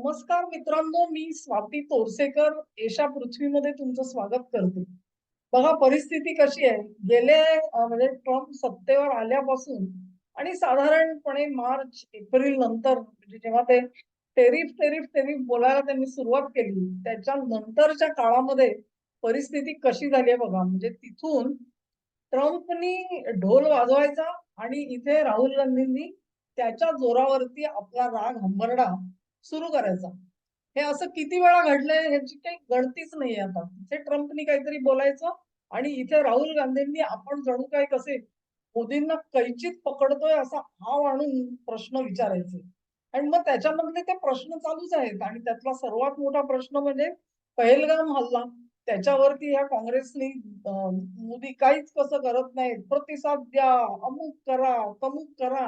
नमस्कार मित्रांनो मी स्वाती तोरसेकर. एशा पृथ्वीमध्ये तुमचं स्वागत करते. बघा परिस्थिती कशी आहे? गेले म्हणजे ट्रम्प सत्तेवर आल्यापासून आणि साधारणपणे मार्च एप्रिल नंतर म्हणजे जेव्हा ते टेरिफ टेरिफ टेरिफ बोलायला त्यांनी सुरुवात केली त्याच्या नंतरच्या काळामध्ये परिस्थिती कशी झाली आहे बघा. म्हणजे तिथून ट्रम्पनी ढोल वाजवायचा आणि इथे राहुल गांधींनी त्याच्या जोरावरती आपला राग हंबरडा सुरू करायचा. हे असं किती वेळा घडलंय ह्याची काही गणतीच नाही आता. इथे ट्रम्पनी काहीतरी बोलायचं आणि इथे राहुल गांधींनी आपण जणू काय कसे मोदींना कैचित पकडतोय असा हाव आणून प्रश्न विचारायचे. आणि मग त्याच्यामधले ते प्रश्न चालूच आहेत आणि त्यातला सर्वात मोठा प्रश्न म्हणजे पहलगाम हल्ला. त्याच्यावरती ह्या काँग्रेसनी मोदी काहीच कसं करत नाहीत. प्रतिसाद द्या अमुक करा तमुक करा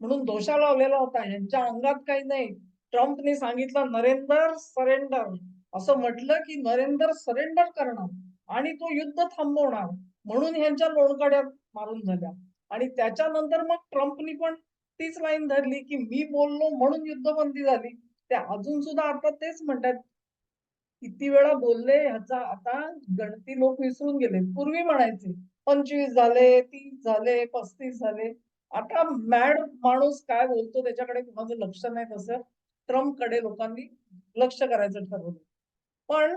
म्हणून दोषा लावलेला होता. यांच्या अंगात काही नाही. ट्रम्पने सांगितलं नरेंद्र सरेंडर असं म्हटलं की नरेंद्र सरेंडर करणार आणि तो युद्ध थांबवणार. म्हणून ह्यांच्या लोणकड्यात मारून झाल्या. आणि त्याच्यानंतर मग ट्रम्पनी पण तीच लाईन धरली की मी बोललो म्हणून युद्धबंदी झाली. ते अजून सुद्धा आता तेच म्हणतात. किती वेळा बोलले ह्याचा आता गणती लोक विसरून गेले. पूर्वी म्हणायचे पंचवीस झाले तीस झाले पस्तीस झाले. आता मॅड माणूस काय बोलतो त्याच्याकडे कुणाचं लक्ष नाही तसं. ट्रम्पकडे लोकांनी लक्ष करायचं ठरवलं. पण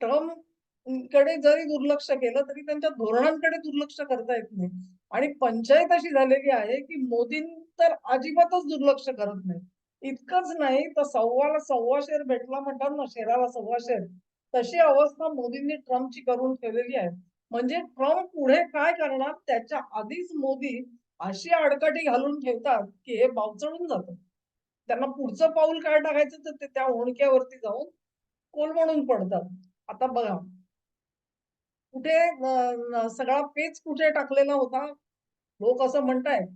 ट्रम्पकडे जरी दुर्लक्ष केलं तरी त्यांच्या धोरणांकडे दुर्लक्ष करता येत नाही. आणि पंचायत अशी झालेली आहे की मोदी तर अजिबातच दुर्लक्ष करत नाही. इतकंच नाही तर सव्वाला सव्वा शेर भेटला म्हणतात ना शेराला सव्वा शेर तशी अवस्था मोदींनी ट्रम्पची करून ठेवलेली आहे. म्हणजे ट्रम्प पुढे काय करणार? त्याच्या आधीच मोदी अशी आडकाठी घालून ठेवतात की हे बावचळून जातं. त्यांना पुढचं पाऊल काय टाकायचं? तर ते त्या ओणक्यावरती जाऊन कोलमडून पडतात. आता बघा. कुठे सगळा पेच कुठे टाकलेला होता? लोक असं म्हणतायत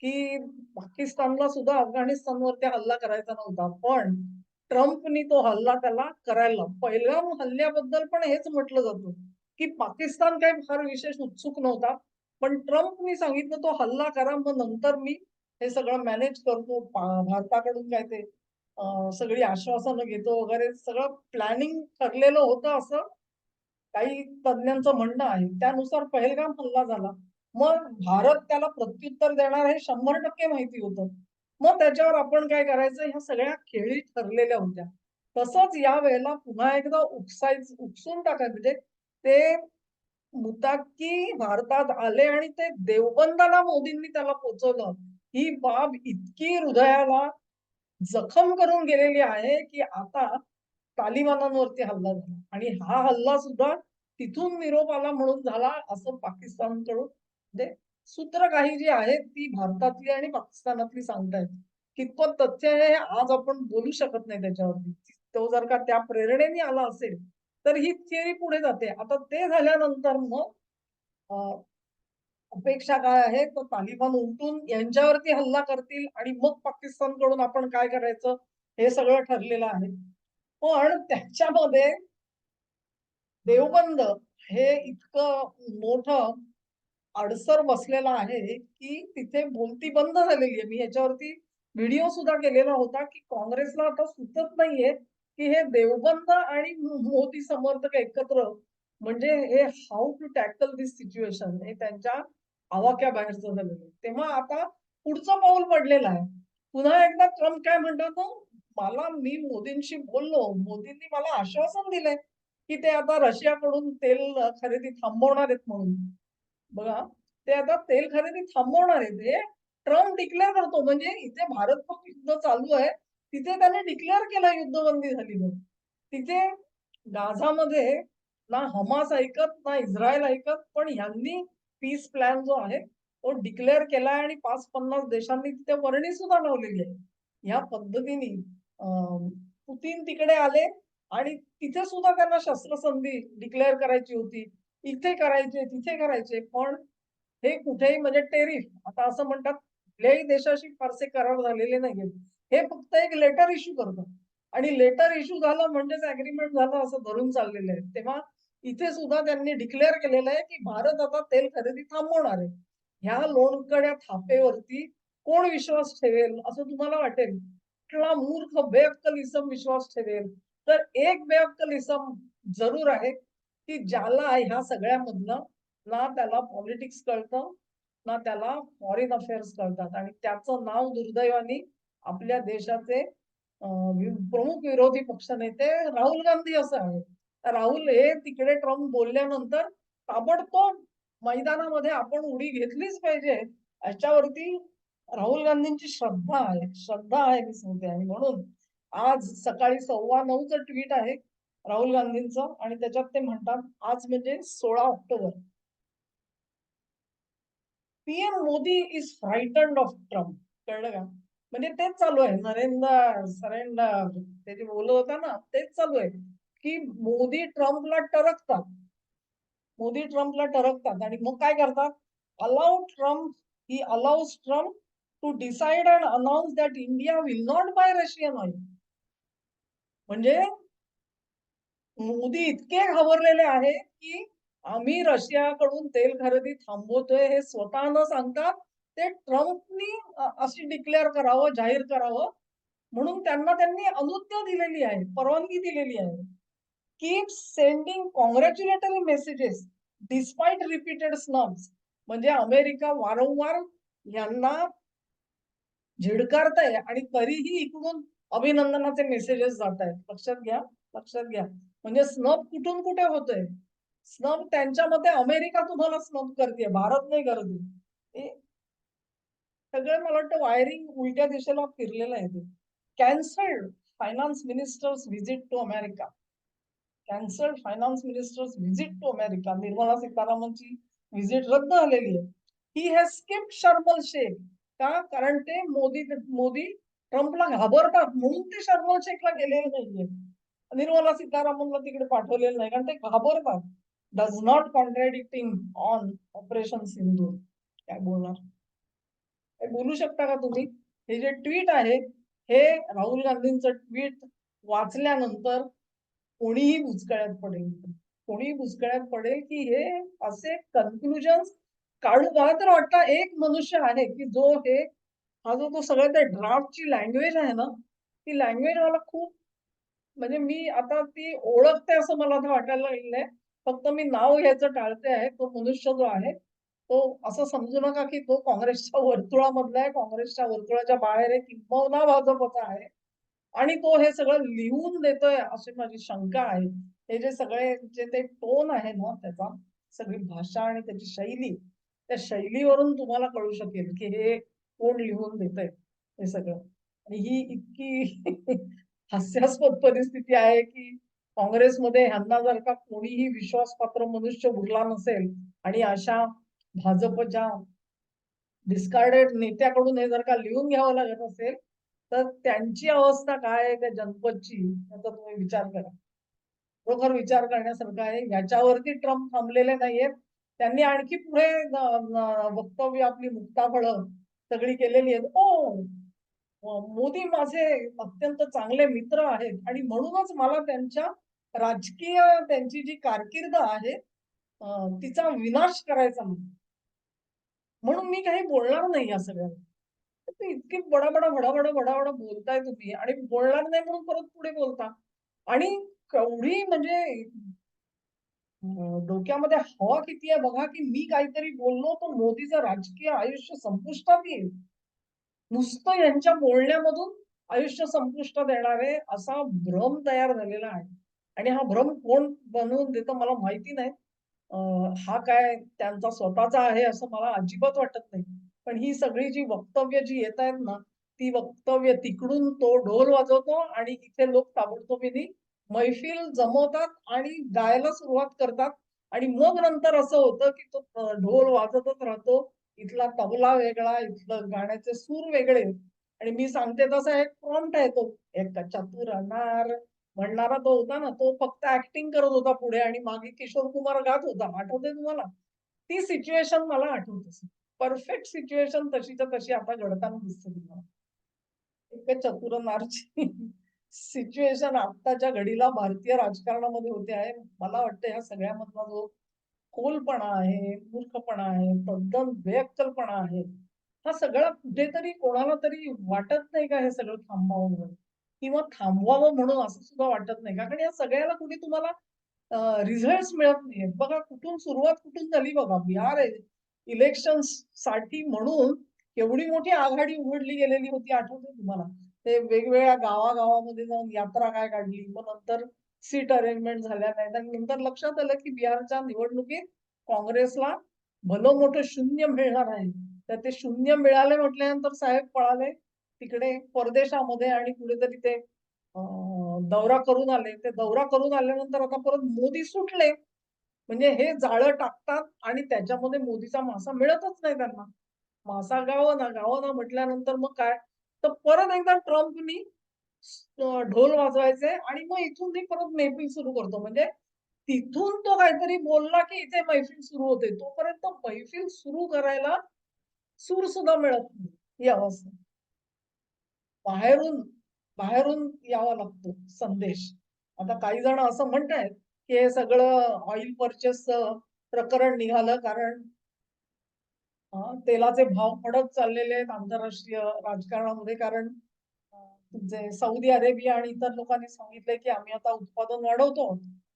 की पाकिस्तानला सुद्धा अफगाणिस्तानवरती हल्ला करायचा नव्हता. पण ट्रम्पनी तो हल्ला त्याला करायला पहिल्या हल्ल्याबद्दल पण हेच म्हटलं जातं की पाकिस्तान काही फार विशेष उत्सुक नव्हता. पण ट्रम्पनी सांगितलं तो हल्ला करा मग नंतर मी हे सगळं मॅनेज करतो भारताकडून काय ते सगळी आश्वासनं घेतो वगैरे सगळं प्लॅनिंग ठरलेलं होतं असं काही तज्ञांचं म्हणणं आहे. त्यानुसार पहिलगाम हल्ला झाला. मग भारत त्याला प्रत्युत्तर देणार हे शंभर टक्के माहिती होतं. मग त्याच्यावर आपण काय करायचं? ह्या सगळ्या खेळी ठरलेल्या होत्या. तसंच या वेळेला पुन्हा एकदा उपसायच उपसून टाकायचं. म्हणजे ते मुताकी भारतात आले आणि ते देवबंदाला मोदींनी त्याला पोचवलं. ही बाब इतकी हृदयाला जखम करून गेलेली आहे की आता तालिबानांवरती हल्ला झाला. आणि हा हल्ला सुद्धा तिथून निरोप आला म्हणून झाला असं पाकिस्तानकडून. म्हणजे सूत्र काही जी आहेत ती भारतातली आणि पाकिस्तानातली सांगतायत. कितपत तथ्य आहे हे आज आपण बोलू शकत नाही त्याच्यावरती. तो जर का त्या प्रेरणेने आला असेल तर ही थिअरी पुढे जाते. आता ते झाल्यानंतर मग अपेक्षा काय आहे? तर तालिबान उलटून यांच्यावरती हल्ला करतील आणि मग पाकिस्तानकडून आपण काय करायचं? हे सगळं ठरलेलं आहे. पण त्याच्यामध्ये देवबंद हे इतकं मोठं अडसर बसलेला आहे की तिथे बोलती बंद झालेली आहे. मी याच्यावरती व्हिडिओ सुद्धा केलेला होता की काँग्रेसला आता सुचत नाहीये की हे देवबंद आणि मोदी समर्थक एकत्र म्हणजे हे how to tackle this situation हे त्यांच्या आवाक्या बाहेरचं झालेलं तेव्हा आता पुढचं पाऊल पडलेलं आहे. पुन्हा एकदा ट्रम्प काय म्हणतात हो? मला मी मोदींशी बोललो. मोदींनी मला आश्वासन दिलंय की ते आता रशियाकडून तेल खरेदी थांबवणार आहेत म्हणून. बघा ते आता तेल खरेदी थांबवणार आहेत. हे ट्रम्प डिक्लेअर करतो. म्हणजे इथे भारत युद्ध चालू आहे. तिथे त्याने डिक्लेअर केलं युद्धबंदी झाली म्हणून. तिथे गाझामध्ये ना हमास ऐकत ना इस्रायल ऐकत पण यांनी पीस प्लॅन जो आहे तो डिक्लेअर केलाय आणि पाच पन्नास देशांनी तिथे वर्णी सुद्धा लावलेली आहे. ह्या पद्धतीने पुतीन तिकडे आले आणि तिथे सुद्धा त्यांना शस्त्रसंधी डिक्लेअर करायची होती. इथे करायचे तिथे करायचे पण हे कुठेही म्हणजे टेरिफ आता असं म्हणतात कुठल्याही देशाशी फारसे करार झालेले नाहीये हे फक्त एक लेटर इश्यू करतात आणि लेटर इश्यू झालं म्हणजेच अग्रीमेंट झालं असं धरून चाललेलं आहे. तेव्हा इथे सुद्धा त्यांनी डिक्लेअर केलेलं आहे की भारत आता तेल खरेदी थांबवणार आहे. ह्या लोणकड्या थापेवरती कोण विश्वास ठेवेल? असं तुम्हाला वाटेल? कुठला मूर्ख बेअक्कल इसम विश्वास ठेवेल? तर एक बेअक्कल इसम जरूर आहे की ज्याला ह्या सगळ्यामधनं ना त्याला पॉलिटिक्स कळतं ना त्याला फॉरेन अफेअर्स कळतात. आणि त्याचं नाव दुर्दैवाने आपल्या देशाचे प्रमुख विरोधी पक्षनेते राहुल गांधी असं आहे. राहुल हे तिकडे ट्रम्प बोलल्यानंतर ताबडतोब मैदानामध्ये आपण उडी घेतलीच पाहिजे. याच्यावरती राहुल गांधींची श्रद्धा आहे. श्रद्धा आहे मी सांगते आणि म्हणून आज सकाळी सव्वा नऊचं ट्विट आहे राहुल गांधींचं आणि त्याच्यात ते म्हणतात आज म्हणजे सोळा October. PM Modi is frightened of Trump कळलं का? म्हणजे तेच चालू आहे. नरेंद्र सरेंडर ते जे बोलत होता ना तेच चालू आहे. की मोदी ट्रम्पला टरकतात. मोदी ट्रम्पला टरकतात. आणि मग काय करतात? Allowed Trump he allows Trump to decide and announce that India will not buy Russian oil म्हणजे मोदी इतके घाबरलेले आहेत की आम्ही रशियाकडून तेल खरेदी थांबवतोय हे स्वतः न सांगतात. ते ट्रम्पनी अशी डिक्लेअर करावं जाहीर करावं. म्हणून त्यांना त्यांनी अनुज्ञा दिलेली आहे परवानगी दिलेली आहे. Keep sending congratulatory messages despite repeated snubs म्हणजे अमेरिका वारंवार यांना झिडकारत आहे आणि तरीही इकडून अभिनंदनाचे मेसेजेस जात आहेत लक्षात घ्या लक्षात घ्या. म्हणजे स्नब कुठून कुठे होतोय? स्नब त्यांच्या मते अमेरिका तुम्हाला स्नब करते भारत नाही करते सगळं मला वाटतं वायरिंग उलट्या दिशेला फिरलेलं आहे ते. Cancelled finance minister's visit to America cancelled finance minister's visit to America Nirmala सीतारामनची visit रद्द झालेली आहे. He has skip Sharm el Sheikh का? कारण ते मोदी मोदी ट्रम्पला घाबरतात. म्हणून ते शर्मल शेखला गेलेले नाहीये. निर्मला सीतारामनला तिकडे पाठवलेलं नाही. कारण ते घाबरतात. Does not contradicting on operation Sindhu काय बोलणार? काय बोलू शकता का तुम्ही? हे जे ट्विट आहे हे राहुल गांधींचं ट्विट वाचल्यानंतर कोणीही बुचकळ्यात पडेल. कोणीही बुचकळ्यात पडेल की हे असे कन्क्लुजन काढू मला तर वाटतं एक मनुष्य आहे की जो हे हा जो तो सगळं त्या ड्राफ्टची लँग्वेज आहे ना ती लँग्वेज मला खूप म्हणजे मी आता ती ओळखते असं मला आता वाटायला लागलेलं फक्त मी नाव घ्यायचं टाळते आहे तो मनुष्य जो आहे तो असं समजू नका की तो काँग्रेसच्या वर्तुळामधला आहे. काँग्रेसच्या वर्तुळाच्या बाहेर आहे किंवा भाजपचा आहे. आणि तो हे सगळं लिहून देतोय अशी माझी शंका आहे. हे जे सगळे जे ते टोन आहे ना त्याचा सगळी भाषा आणि त्याची शैली त्या शैलीवरून तुम्हाला कळू शकेल की हे कोण लिहून देतंय हे सगळं. आणि ही इतकी हास्यास्पद परिस्थिती आहे की काँग्रेसमध्ये ह्यांना जर का कोणीही विश्वासपात्र मनुष्य उरला नसेल आणि अशा भाजपच्या डिस्कार्डेड नेत्याकडून हे जर का लिहून घ्यावं लागत असेल तर त्यांची अवस्था काय आहे त्या जनपदची याचा तुम्ही विचार करा. खरोखर विचार करण्यासारखं आहे. याच्यावरती ट्रम्प थांबलेले नाहीयेत. त्यांनी आणखी पुढे वक्तव्य आपली मुक्ताफळं सगळी केलेली आहेत. ओ मोदी माझे अत्यंत चांगले मित्र आहेत आणि म्हणूनच मला त्यांच्या राजकीय त्यांची जी कारकीर्द आहे तिचा विनाश करायचा म्हणून. मी काही बोलणार नाही या सगळ्या ते इतकी बडाबडा बडाबडा बडाबडा बोलताय तुम्ही आणि बोलणार नाही म्हणून परत पुढे बोलता. आणि केवढी म्हणजे डोक्यामध्ये हवा किती आहे बघा की मी काहीतरी बोललो तर मोदीचं राजकीय आयुष्य संपुष्टात येईल. नुसतं यांच्या बोलण्यामधून आयुष्य संपुष्टात येणार आहे असा भ्रम तयार झालेला आहे. आणि हा भ्रम कोण बनवून देतं मला माहिती नाही. हा काय त्यांचा स्वतःचा आहे असं मला अजिबात वाटत नाही. पण ही सगळी जी वक्तव्य जी येत आहेत ना ती वक्तव्य तिकडून तो ढोल वाजवतो आणि इथे लोक ताबडतोबीने मैफिल जमवतात आणि गायला सुरुवात करतात. आणि मग नंतर असं होतं की तो ढोल वाजतच राहतो. इथला तबला वेगळा इथलं गाण्याचे सूर वेगळे. आणि मी सांगते तसा एक प्रॉम्प्ट आहे तो. एक चतुर अनार म्हणणारा तो होता ना तो फक्त ऍक्टिंग करत होता पुढे आणि मागे किशोर कुमार गात होता. आठवते तुम्हाला? ती सिच्युएशन मला आठवते परफेक्ट सिच्युएशन तशीच्या तशी आता घडताना दिसते तुम्हाला एक चतुर नारची सिच्युएशन आत्ताच्या घडीला भारतीय राजकारणामध्ये होते आहे. मला वाटतं ह्या सगळ्यामधला जो खोलपणा आहे मूर्खपणा आहे तद्दन बेअक्कलपणा आहे हा सगळा कुठेतरी कोणाला तरी वाटत नाही का हे सगळं थांबावं? म्हणून किंवा थांबवावं म्हणून असं सुद्धा वाटत नाही का? कारण या सगळ्याला कुणी तुम्हाला रिझल्ट मिळत नाहीये बघा कुठून सुरुवात कुठून झाली बघा? बिहार इलेक्शनसाठी म्हणून एवढी मोठी आघाडी उघडली गेलेली होती आठवते तुम्हाला? ते वेगवेगळ्या गावागावामध्ये जाऊन यात्रा काय काढली मग नंतर सीट अरेंजमेंट झाल्या नाही नंतर लक्षात आलं की बिहारच्या निवडणुकीत काँग्रेसला भलं मोठं शून्य मिळणार आहे. तर ते शून्य मिळाले म्हटल्यानंतर साहेब पळाले तिकडे परदेशामध्ये आणि कुठेतरी ते दौरा करून आले. ते दौरा करून आल्यानंतर आता परत मोदी सुटले. म्हणजे हे जाळं टाकतात आणि त्याच्यामध्ये मोदीचा मासा मिळतच नाही त्यांना. मासा गाव ना गाव ना म्हटल्यानंतर मग काय? तर परत एकदा ट्रम्पनी ढोल वाजवायचे आणि मग इथून ते परत मैफिल सुरू करतो. म्हणजे तिथून तो काहीतरी बोलला की इथे मैफिल सुरू होते. तोपर्यंत मैफिल सुरू करायला सूर सुद्धा मिळत नाही ही अवस्था. बाहेरून बाहेरून यावा लागतो संदेश. आता काही जण असं म्हणत आहेत हे सगळं ऑइल परचेस प्रकरण निघालं कारण तेलाचे भाव पडत चाललेले आहेत आंतरराष्ट्रीय राजकारणामध्ये. कारण जे सौदी अरेबिया आणि इतर लोकांनी सांगितलंय की आम्ही आता उत्पादन वाढवतो.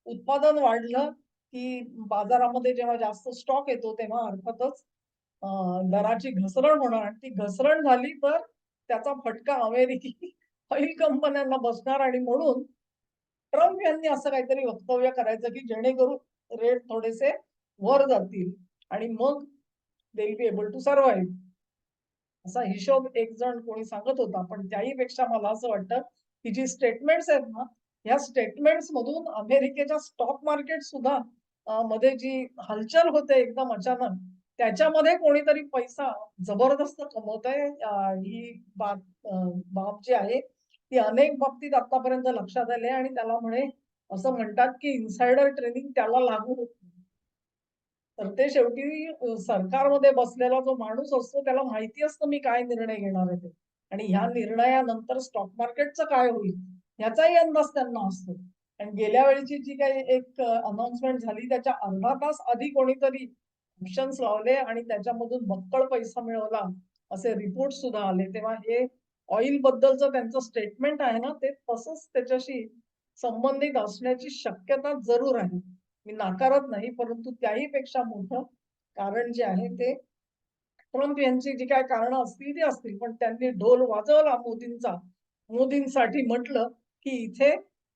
उत्पादन वाढलं की बाजारामध्ये जेव्हा जास्त स्टॉक येतो तेव्हा अर्थातच दराची घसरण होणार. आणि ती घसरण झाली तर त्याचा फटका अमेरिकी ऑइल कंपन्यांना बसणार आणि म्हणून ट्रम्प यांनी असं काहीतरी वक्तव्य करायचं की जेणेकरून रेट थोडेसे वर जातील आणि मग they be able to survive असा हिशोब एक जण कोणी सांगत होता पण त्याही पेक्षा मला असं वाटतं की जी स्टेटमेंट्स आहेत ना ह्या स्टेटमेंट्स मधून अमेरिकेच्या स्टॉक मार्केट सुद्धा मध्ये जी हालचाल होते एकदम अचानक त्याच्यामध्ये कोणीतरी पैसा जबरदस्त कमवत आहे ही बाब बाब जी आहे ती अनेक बाबतीत आतापर्यंत लक्षात आले आणि त्याला म्हणे असं म्हणतात की इन्सायडर ट्रेनिंग त्याला लागू होत तर ते शेवटी सरकारमध्ये बसलेला जो माणूस असतो त्याला माहिती असतं मी काय निर्णय घेणार आहे ते. आणि ह्या निर्णयानंतर स्टॉक मार्केटचं काय होईल ह्याचाही अंदाज त्यांना असतो. आणि गेल्या वेळीची जी काही एक अनाउन्समेंट झाली त्याच्या अर्धा तास आधी कोणीतरी ऑप्शन्स लावले आणि त्याच्यामधून बक्कळ पैसा मिळवला असे रिपोर्ट सुद्धा आले. तेव्हा हे ऑइल बद्दलचं त्यांचं स्टेटमेंट आहे ना ते तसंच त्याच्याशी संबंधित असण्याची शक्यता जरूर आहे. मी नाकारत नाही परंतु त्याही पेक्षा मोठं कारण जे आहे ते ट्रम्प यांची जी काय कारण असतील ती असतील. पण त्यांनी ढोल वाजवला मोदींचा. मोदींसाठी म्हटलं की इथे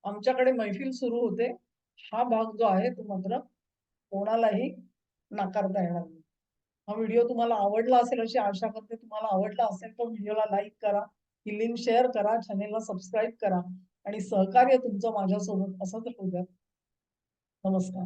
आमच्याकडे मैफिल सुरू होते. हा भाग जो आहे तो मात्र कोणालाही नाकारता येणार नाही. हा व्हिडिओ तुम्हाला आवडला असेल अशी आशा करते. तुम्हाला आवडला असेल तर व्हिडिओला लाईक करा. ही लिंक शेअर करा चॅनेलला सबस्क्राईब करा आणि सहकार्य तुमचं माझ्यासोबत असंच होऊ द्या. नमस्कार.